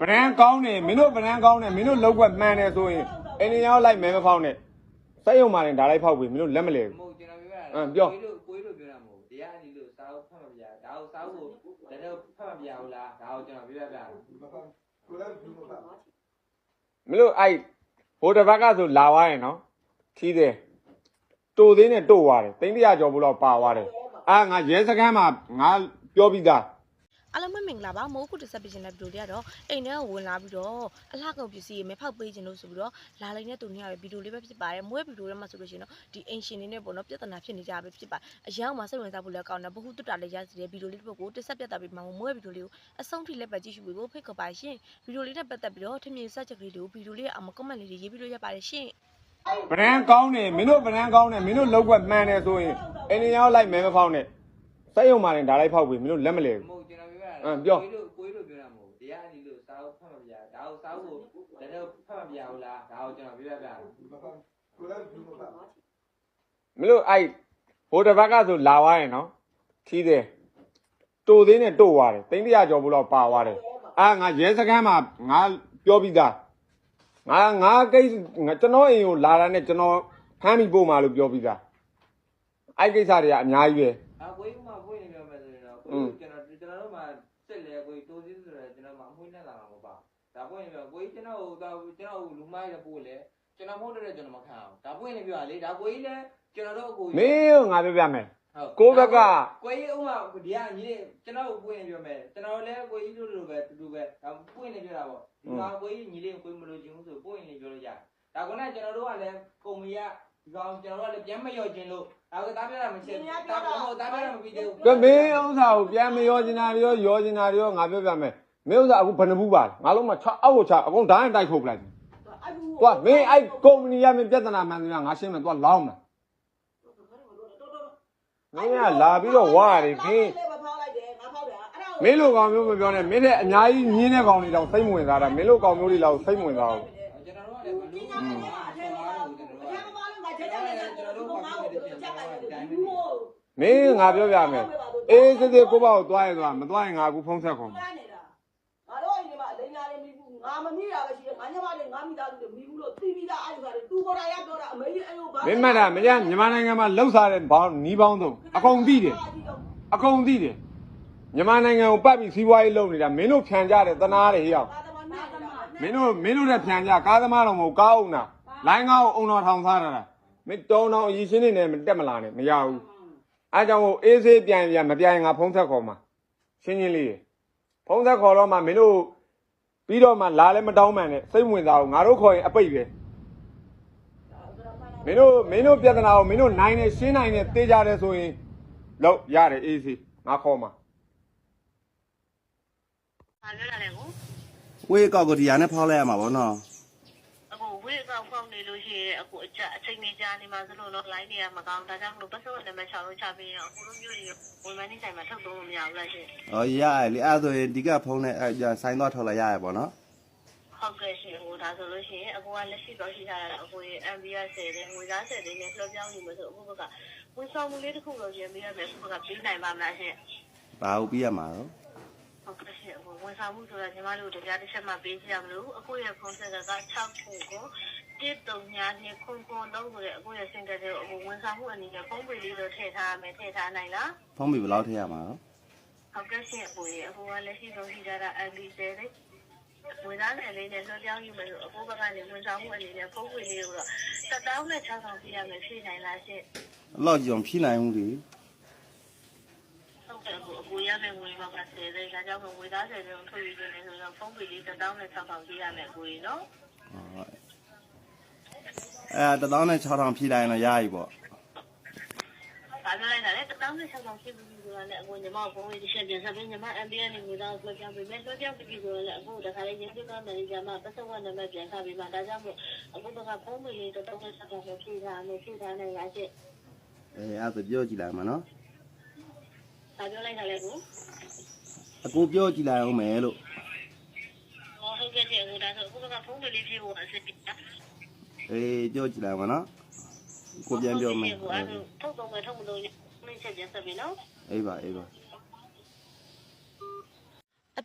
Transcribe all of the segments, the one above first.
ဗရန်ကောင်းတယ်မင်းတို့ဗရန်ကောင်းတယ်မင်းတို့လောက်ွက်မှန်တယ်ဆိုရင်အင်းရောလိုက်မဲမဖောက်နဲ့စက်ရုံမှာလည်းဒါလိုက်ဖောက်ပြီမင်းတို့လက်မလဲမဘူးဟုတ်ကျွန်တော်ပြောတာအင်းပြောကိုကြီးတို့ကိုကြီးတို့ပြောတာမဟုတ်တရားအနီလို့စာအုပ်ဖတ်မပြဒါကိုစာအုပ်ကိုတကယ်ဖတ်မပြဘူးလားဒါကိုကျွန်တော်ပြောပြတာမင်းတို့အဲ့ဘိုးတစ်ဘက်ကဆိုလာသွားရင်နော်ခီးတယ်တိုသေးနဲ့တို့သွားတယ်တိန်းတရာကျော်ဘူးတော့ပါသွားတယ်အာငါရဲစခန်းမှာငါပြောပြီးသား အားလုံးပဲမင်္ဂလာပါမိုးခုတစ်ဆက်ပြချင်တဲ့ဗီဒီယိုလေးကတော့အိမ်ထဲကိုဝင်လာပြီးတော့အလှကုန်ပစ္စည်းတွေမဲဖောက်ပေးခြင်းလို့ဆိုပြီးတော့လာလိုက်တဲ့သူနေရာပဲဗီဒီယိုလေးပဲဖြစ်ပါတယ်မွေးဗီဒီယိုထဲမှာဆိုလို့ရှိရင်တော့ဒီအိမ်ရှင်နေနဲ့ပေါ့နော်ပြဿနာဖြစ်နေကြပဲဖြစ်ပါအရန်မှာစိတ်ဝင်စားဖို့လည်းကောင်းတယ်ဘ ഹു တွတ်တာလည်းရစီတဲ့ဗီဒီယိုလေးတစ်ပုဒ်ကိုတစ်ဆက်ပြတာပြီးမှမွေးဗီဒီယိုလေးကိုအဆုံးထိလည်းပဲကြည့်ရှုပြီးဖို့ဖိတ်ခေါ်ပါရှင်ဗီဒီယိုလေးနဲ့ပတ်သက်ပြီးတော့ထင်မြင်စချက်ကလေးတွေကိုဗီဒီယိုလေးအမကွန်မန့်လေးတွေရေးပြီးလို့ရပါတယ်ရှင်ဗရန်ကောင်းတယ်မင်းတို့ဗရန်ကောင်းတယ်မင်းတို့လောက်ွက်မှန်တယ်ဆိုရင်အင်းရောလိုက်မဲမဖောက်နဲ့စက်ရုံမှာလည်းဒါလိုက်ဖောက်ပြီမင်းတို့လက်မလဲမဘူးဟုတ်ကျွန်တော်ပြောတာ အင်းပြောကိုကြီးတို့ကိုကြီးတို့ပြောတာမဟုတ်တရားအနီလို့စာအုပ်ဖတ်မပြဒါကိုစာအုပ်ကိုတကယ်ဖတ်မပြဘူးလားဒါကိုကျွန်တော်ပြောပြတာမင်းတို့အဲ့ဘိုးတစ်ဘက်ကဆိုလာသွားရင်နော်ခီးတယ်တိုသေးနဲ့တို့သွားတယ်တိန်းတရာကျော်ဘူးတော့ပါသွားတယ်အာငါရဲစခန်းမှာငါပြောပြီးသားငါငါကိစ္စငါကျွန်တော်အိမ်ကိုလာတာနဲ့ကျွန်တော်ဖမ်းပြီးပို့မှာလို့ပြောပြီးသားအဲ့ကိစ္စတွေကအများကြီးပဲအာကိုကြီးကမှပွင့်နေပြောမယ်ဆိုရင်တော့ကိုอืมကြီးကျွန်တော်ကျွန်တော်တို့မှ စစ်လေကိုကြီးတိုးစည်းဆိုတော့ကျွန်တော်မှအမွှေးနဲ့လာမှာမပါဒါပွင့်နေပြောကိုကြီးကျွန်တော်ဟိုတော့ကျွန်တော်ဟိုလူမိုင်းလည်းပို့လေကျွန်တော်မဟုတ်တဲ့ကျွန်တော်မခံအောင်ဒါပွင့်နေပြောလေဒါကိုကြီးလည်းကျွန်တော်တို့အကိုမင်းကိုငါပြောပြမယ်ဟုတ်ကိုယ့်ဘက်ကကိုကြီးဥမာဒီကညီလေးကျွန်တော်ကိုပွင့်နေပြောမယ်ကျွန်တော်လည်းကိုကြီးတို့လိုပဲတူတူပဲဒါပွင့်နေပြောတာပေါ့ဒီမှာကိုကြီးညီလေးကိုမလို့ချင်ဘူးဆိုပွင့်နေပြောလို့ရတယ်ဒါကလည်းကျွန်တော်တို့ကလည်းကုမ္ပဏီကဒီကောင်ကျွန်တော်တို့ကလည်းပြန်မရော့ခြင်းလို့ ဒါကသားပြတာမရှိဘူးဒါကမဟုတ်သားပြတာမပြီးသေးဘူးကမင်းဥစ္စာကိုပြန်မရောချင်တာတွေရောရောချင်တာတွေရောငါပြောပြမယ်မင်းဥစ္စာအခုဘယ်နှဘူးပါလဲငါလုံးမချအောက်ကိုချအကုန်ဓာတ်တိုက်ထုတ်ပလိုက်သွားမင်းအဲ့ကုမ္ပဏီရမင်းပြဿနာမှန်တယ်ငါရှင်းမယ်သွားလောင်းမယ်မင်းကလာပြီးတော့ဝါရတယ်ခင်းလည်းမဖောက်လိုက်တယ်ငါဖောက်တယ်အဲ့ဒါမင်းလိုကောင်မျိုးမပြောနဲ့မင်းတဲ့အများကြီးညင်းတဲ့ကောင်တွေတောင်စိတ်မဝင်စားတာမင်းလိုကောင်မျိုးတွေလောက်စိတ်မဝင်စားဘူးကျွန်တော်တို့ကလည်း မမလို့ငါချက်ချက်နဲ့ကျွန်တော်တို့ဘာကိုချက်လိုက်တယ်ဒီမို့မင်းငါပြောပြမယ်အေးစစ်စစ်ကိုပေါ့ကိုသွားရင်သွားမသွားရင်ငါအခုဖုံးဆက်ခေါ်မယ်တိုင်းနေတာငါတို့အိမ်ထဲမှာအလိန်ညာလေးမိဘူးငါမမိတာပဲရှိတယ်ငါညမလေးငါမိသားစုတွေမိဘူးလို့တီးပြီးသားအဲ့ဒါတွေသူကိုယ်တိုင်ရပြောတာအမေကြီးအဲ့လိုဘာမင်းမှတ်တာမင်းမြန်မာနိုင်ငံမှာလှုပ်ရှားတဲ့ဘောင်းနီးပေါင်းဆုံးအကုန်သိတယ်အကုန်သိတယ်မြန်မာနိုင်ငံကိုပတ်ပြီးစီးပွားရေးလုပ်နေတာမင်းတို့ဖြန်ကြတယ်တနာတယ်ဟေ့အောင်သာသမနာသမမင်းတို့မင်းတို့တဲ့ဖြန်ကြကားသမားတော်မဟုတ်ကားအောင်တာလိုင်းကားကိုအုံတော်ထောင်စားတာလား မင်းတောင်းတောင်းအရင်ရှင်းနေတယ်မတက်မလာနဲ့မရဘူးအဲကြောင့်ဟိုအေးဆေးပြန်ပြန်မပြန်ရင်ငါဖုံးဆက်ခေါ်မှာရှင်းရှင်းလေးဖုံးဆက်ခေါ်တော့မှမင်းတို့ပြီးတော့မှလာလည်းမတောင်းမှန်နဲ့စိတ်ဝင်စားဘူးငါတို့ခေါ်ရင်အပိတ်ပဲမင်းတို့မင်းတို့ပြဿနာကိုမင်းတို့နိုင်နေရှင်းနိုင်နေတေးကြတယ်ဆိုရင်လောက်ရတယ်အေးဆေးငါခေါ်မှာ။ဘာပြောရလဲကိုဝေးကောက်ကိုဒီဟာနဲ့ဖောက်လိုက်ရမှာဗောနော်အခုဝေး ကောင်ဖောက်နေလို့ရှိရင်အခုအချက်အချိန်နေကြာနေမှာစလို့တော့ line တွေကမကောင်းဒါကြောင့်မလို့ပတ်စပ်နံပါတ်6လို့ချပေးရင်အခုလိုမျိုးကြီးဝင်မနေဆိုင်မှာထုတ်တော့မရဘူးလားရှင်။အော်ရရလေအဲ့ဒါဆိုရင်ဒီကဖုန်းနဲ့အဲ့ဒါဆိုင်းသွားထုတ်လိုက်ရရဗောနော်။ဟုတ်ကဲ့ရှင်ဟိုဒါဆိုလို့ရှိရင်အခုကလက်ရှိတော့ရှိထားတာအခုရင် MBR 10တဲ့ငွေသား10တဲ့နဲ့လွှဲပြောင်းယူမယ်ဆိုအခုဘက်ကဝန်ဆောင်မှုလေးတစ်ခုတော့ပြင်ပေးရမယ်အခုဘက်ကပေးနိုင်ပါမလားရှင်။ဘာဟုတ်ပြီးရမှာတော့ဟုတ်ကဲ့ရှင်ဟိုဝန်ဆောင်မှုဆိုတာညီမတို့တရားတစ်ချက်မှပေးကြရမလို့အခုရဲ့ဖုန်းဆက်က6ခုကို တစ်တုံညာနဲ့ခွန်ခွန်လုံးဆိုတဲ့အခုရဲ့စင်ကတဲ့ဟိုဝန်ဆောင်မှုအနေနဲ့ဖုန်းပေလေးတော့ထည့်ထားရမယ်ထည့်ထားနိုင်လားဖုန်းပြီဘယ်လောက်ထည့်ရမှာတော့ဟုတ်ကဲ့ရှင်အခုရေအခုကလက်ရှိဆုံးရှိကြတာ MB10 လေးဝန်သားနယ်လေးနဲ့လွှဲပြောင်းယူမယ်လို့အခုဘက်ကနေဝန်ဆောင်မှုအနေနဲ့ဖုန်းပေလေးကိုတော့1000နဲ့6000ပြရမယ်ဖြည့်နိုင်လားရှင်။အဲ့လောက်ကြုံဖြီးနိုင်ဘူးလေဟုတ်ကဲ့အခုအခုရမယ့်ငွေပေါက်က10လေးဒါကြောင့်မို့ဝန်သား10လေးကိုထုတ်ယူနေဆိုတော့ဖုန်းပေလေး1000နဲ့6000ပြရမယ်အခုရေနော်။ဟုတ်။ အဲ့ဒါ16000ဖြီးလိုက်ရင်တော့ရပြီဗော။ဘာပြောလိုက်တာလဲတောင်းနဲ့ဆက်ဆောင်ဖြစ်ပြီးဆိုတာနဲ့အခုညီမဘုံလေးတစ်ချက်ပြန်ဆက်ပြီးညီမ MBA နဲ့ငွေသားကိုပြောင်းပေးမယ်။ပြောင်းပြီးဆိုတာလည်းအခုတခါလေးရင်းပြကမန်နေဂျာမပတ်စဝတ်နံပါတ်ပြန်ခပြီးမှဒါကြောင့်မို့အခုတခါဖုန်းမလေးတော့တောင်းနဲ့ဆက်ဆောင်ဖြည့်ထားမယ်ဖြည့်ထားနိုင်ရချက်။အေးအဲ့ဒါဆိုပြောကြည့်လိုက်မှာနော်။ဘာပြောလိုက်တာလဲကို။အကိုပြောကြည့်လိုက်အောင်မယ်လို့။ဟောဟုတ်ကဲ့ရှင်အခုဒါဆိုအခုတခါဖုန်းမလေးဖြည့်ဖို့အစစ်ပြ။။ အေးပြောကြည့်လိုက်မှာနော်။ကိုပြန်ပြောမယ်အခုအဲ့ထုတ်တော့မယ်ထုတ်မလို့နင်းချက်ပြန်ဆက်ပြီနော်။။အေးပါအေးပါအ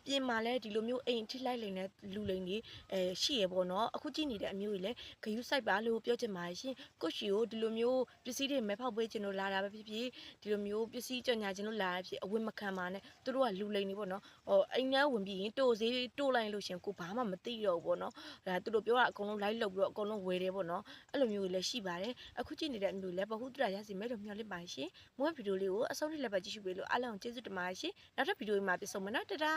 ပြင်မှာလည်းဒီလိုမျိုးအိမ်ထိလိုက်လိမ့်တဲ့လူလိမ်တွေအဲရှိရပေါ့နော်အခုကြည့်နေတဲ့အမျိုးကြီးလည်းဂယုစိုက်ပါလို့ပြောချင်ပါတယ်ရှင်ကိုယ့်ရှီကိုဒီလိုမျိုးပစ္စည်းတွေမဲဖောက်ပေးခြင်းလို့လာတာပဲဖြစ်ဖြစ်ဒီလိုမျိုးပစ္စည်းကြော်ညာခြင်းလို့လာတာဖြစ်အဝတ်မခံပါနဲ့သူတို့ကလူလိမ်တွေပေါ့နော်ဟိုအိမ်ထဲဝင်ပြီးရင်တိုးစေးတိုးလိုက်လို့ရှင်ကိုဘာမှမသိတော့ဘူးပေါ့နော်ဒါသူတို့ပြောတာအကုန်လုံးလိုက်လုပ်ပြီးတော့အကုန်လုံးဝယ်တယ်ပေါ့နော်အဲ့လိုမျိုးတွေလည်းရှိပါတယ်အခုကြည့်နေတဲ့အမျိုးလည်းဘဟုတ္တရရစီမဲ့လို့မျှော်လင့်ပါတယ်ရှင်မွေးဗီဒီယိုလေးကိုအဆုံးထိလည်းပဲကြည့်ရှုပေးလို့အားလုံးကျေးဇူးတင်ပါတယ်ရှင်နောက်ထပ်ဗီဒီယိုမှာပြန်ဆုံမယ်နော်တဒါ